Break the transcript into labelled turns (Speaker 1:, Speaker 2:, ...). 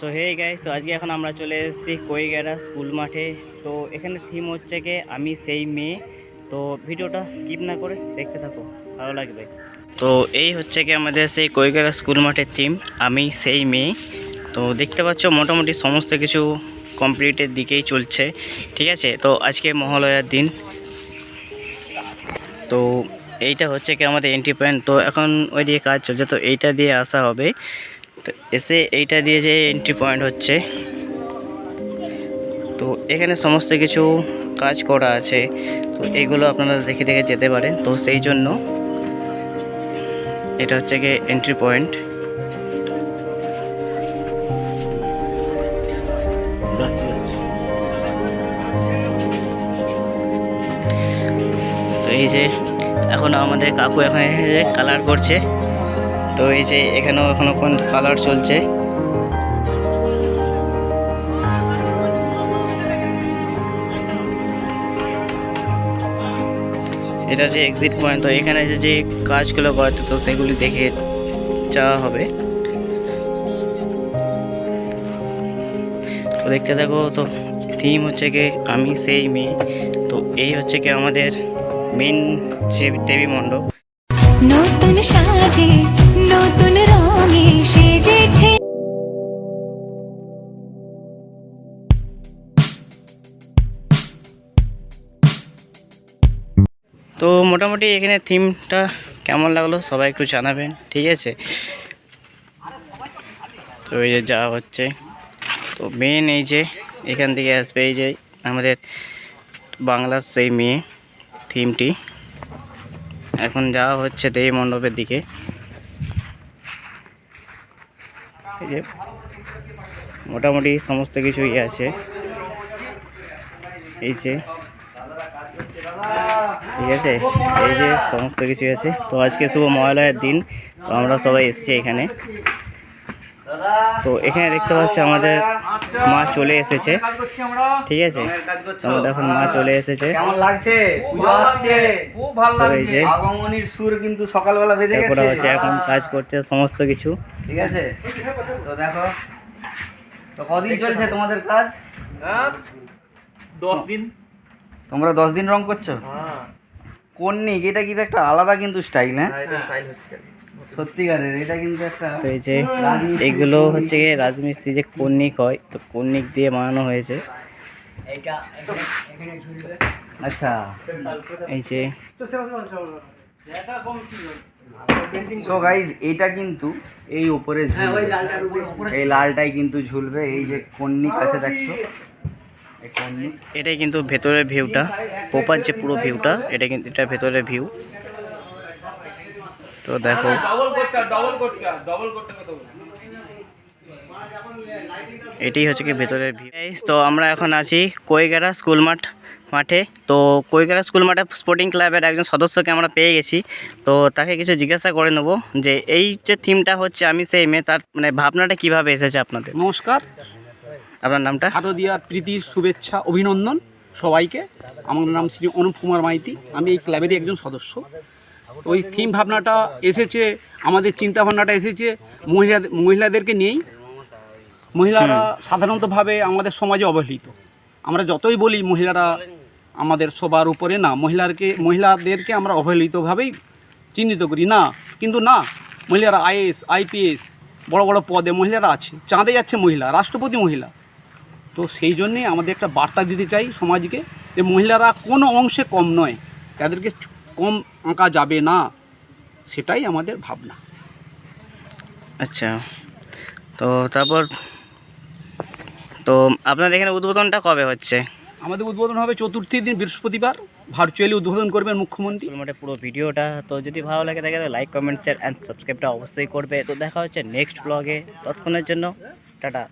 Speaker 1: So hey guys তো আজকে এখন আমরা চলে এসেছি কৈগেরা স্কুল মাঠে। তো এখানে থিম হচ্ছে কি, আমি সেই মেয়ে। তো ভিডিওটা স্কিপ না করে দেখতে থাকো, ভালো লাগবে। তো এই হচ্ছে কি আমাদের সেই কৈগেরা স্কুল মাঠের থিম আমি সেই মেয়ে। তো দেখতে পাচ্ছ মোটামুটি সমস্ত কিছু কমপ্লিটের দিকেই চলছে, ঠিক আছে? তো আজকে মহালয়ার দিন। তো এইটা হচ্ছে কি আমাদের এন্ট্রি পয়েন্ট তো এখন ওই দিয়ে কাজ চলছে, তো এইটা দিয়ে আসা হবে। তো এসে এইটা দিয়ে যে এন্ট্রি পয়েন্ট হচ্ছে। তো এখানে সমস্ত কিছু কাজ করা আছে। তো এইগুলো আপনারা দেখে দেখে যেতে পারেন। তো সেই জন্য এটা হচ্ছে গিয়ে এন্ট্রি পয়েন্ট তো এই যে এখন আমাদের কাকু এখানে কালার করছে। তো এই যে এখানেও এখনও কোন কালার চলছে। এটা যে এক্সিট পয়েন্ট তো এখানে যে যে কাজগুলো করতে তো সেগুলি দেখে যাওয়া হবে। তো দেখতে থাকো, তো থিম হচ্ছে কি, আমি সেই মেয়ে। তো এই হচ্ছে কি আমাদের মেন যে দেবী মণ্ডপ।
Speaker 2: নতুন সাজে
Speaker 1: তো মোটামুটি এখানে থিমটা কেমন লাগল সবাই একটু জানাবেন, ঠিক আছে? তো এই যে যা হচ্ছে। তো মেন এই যে এখান থেকে আসবে এই যে আমাদের বাংলার সেই মেয়ে থিমটি। এখন যাওয়া হচ্ছে দেবী মণ্ডপের দিকে। এই যে মোটামুটি সমস্ত কিছুই আছে। এই যে, ঠিক আছে? এই যে সমস্ত কিছু আছে। তো আজকে শুভ মহালয়ের দিন। তো আমরা সবাই এসেছি এখানে। তো এখানে দেখতে পাচ্ছি আমাদের মা চলে এসেছে। ঠিক আছে? আমাদের এখন মা চলে এসেছে।
Speaker 3: কেমন লাগছে? পুজো আসছে?
Speaker 4: খুব ভালো
Speaker 1: যে
Speaker 3: আগমনীর সুর কিন্তু সকালবেলা বেজে গেছে।
Speaker 1: হচ্ছে এখন কাজ করছে সমস্ত কিছু।
Speaker 3: ঠিক আছে? তো দেখো তো কদিন চলছে তোমাদের কাজ?
Speaker 4: হ্যাঁ দশ দিন।
Speaker 3: তোমরা দশ দিন রং করছ?
Speaker 4: হ্যাঁ।
Speaker 3: কোন নিক? এটা কিন্তু একটা আলাদা কিন্তু স্টাইল হ্যাঁ?
Speaker 4: স্টাইল হচ্ছে।
Speaker 3: সত্যিকারের এটা কিন্তু একটা
Speaker 1: তো এই যে এগুলো হচ্ছে গিয়ে রাজমিস্ত্রি যে কন্নিক হয় তো কন্নিক দিয়ে বানানো হয়েছে।
Speaker 3: আচ্ছা
Speaker 1: এই যে
Speaker 3: সো গাইজ এটা কিন্তু এই উপরে ঝুলবে। এই লালটাই কিন্তু ঝুলবে এই যে কন্নিক আছে দেখছ?
Speaker 1: এটাই কিন্তু ভেতরের ভিউটা পোপার যে পুরো ভিউটা এটা কিন্তু এটা ভেতরের ভিউ তো দেখো। এটাই হচ্ছে কি ভেতরের তো আমরা এখন আছি কৈগারা স্কুল মাঠ মাঠে। তো কৈগারা স্কুল মাঠে স্পোর্টিং ক্লাবের একজন সদস্যকে আমরা পেয়ে গেছি। তো তাকে কিছু জিজ্ঞাসা করে নেব যে এই যে থিমটা হচ্ছে আমি সেই মেয়ে তার মানে ভাবনাটা কীভাবে এসেছে আপনাদের?
Speaker 5: নমস্কার।
Speaker 1: আপনার নামটা?
Speaker 5: শারদীয়ার প্রীতির শুভেচ্ছা অভিনন্দন সবাইকে। আমার নাম শ্রী অনুপ কুমার মাইতি। আমি এই ক্লাবেরই একজন সদস্য। ওই থিম ভাবনাটা এসেছে আমাদের চিন্তা ভাবনাটা এসেছে মহিলাদের মহিলাদেরকে নিয়েই। মহিলারা সাধারণতভাবে আমাদের সমাজে অবহেলিত। আমরা যতই বলি মহিলারা আমাদের সবার উপরে না মহিলাকে মহিলাদেরকে আমরা অবহেলিতভাবেই চিহ্নিত করি। না কিন্তু না মহিলারা আইএস আইপিএস বড় বড় পদে মহিলারা আছে চাঁদে যাচ্ছে মহিলা রাষ্ট্রপতি মহিলা। তো সেই জন্যে আমাদের একটা বার্তা দিতে চাই সমাজকে যে মহিলারা কোনো অংশে কম নয় তাদেরকে কম আঁকা যাবে না সেটাই আমাদের ভাবনা।
Speaker 1: আচ্ছা তো তারপর তো আপনাদের এখানে উদ্বোধনটা কবে হচ্ছে?
Speaker 5: আমাদের উদ্বোধন হবে চতুর্থী দিন বৃহস্পতিবার। ভার্চুয়ালি উদ্বোধন করবেন মুখ্যমন্ত্রী।
Speaker 1: মাঠে পুরো ভিডিওটা। তো যদি ভালো লাগে থাকে লাইক কমেন্ট শেয়ার অ্যান্ড সাবস্ক্রাইবটা অবশ্যই করবে। তো দেখা হচ্ছে নেক্সট ব্লগে তৎক্ষণের জন্য টাটা।